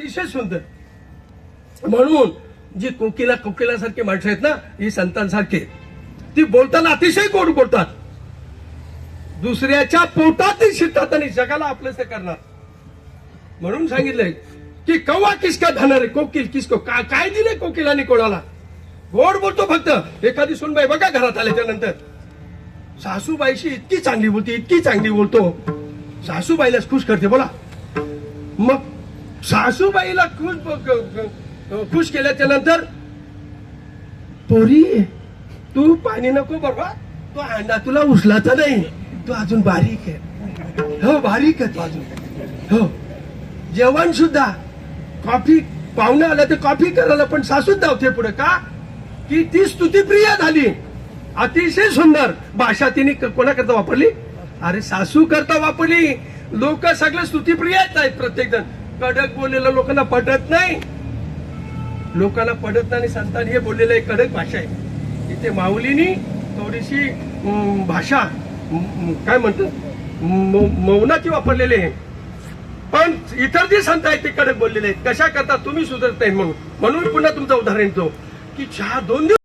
अतिशय सुंदर. म्हणून जी कोकिला कोकिलासारखी माणसं आहेत ना ही संतांसारखी ती बोलताना अतिशय गोड बोलतात. दुसऱ्याच्या पोटात ती शिरतात आणि जगाला आपलं ते करणार. म्हणून सांगितलंय की कवा किसका धाणार कोकिल किसको? का काय दिले कोकिलाने कोणाला? गोड बोलतो फक्त. एखादी सुनबाई बघा घरात आल्याच्यानंतर. सासूबाईशी इतकी चांगली बोलते इतकी चांगली बोलतो. सासूबाईलाच खुश करते बोला. मग सासूबाईला खुश खुश केल्याच्यानंतर पोरी तू पाणी नको बरोबर तो अंडा तुला उचलाचा नाही. तू अजून बारीक आहे. हो बारीक आहे तू अजून. हो. जेवण सुद्धा. कॉफी पाहुणे आलं तर कॉफी करायला पण सासूच धावते पुढे का? की ती स्तुतीप्रिय झाली. अतिशय सुंदर. भाषा तिने कोणाकरता वापरली? अरे सासू करता वापरली. लोक सगळे स्तुतीप्रिय आहेत प्रत्येक जण कडक बोललेलं लोकांना पटत नाही. लोकांना पडत नाही आणि संतांनी हे बोललेलं एक कडक भाषा आहे. इथे माऊलीनी थोडीशी भाषा काय म्हणतात? मौनाची वापरलेली आहे. पण इतर जे संत आहेत ते कडक बोललेले आहेत. कशा करता तुम्ही सुधरत नाही म्हणून? म्हणून पुन्हा तुमचं उदाहरण देतो. की चहा दोन दिवस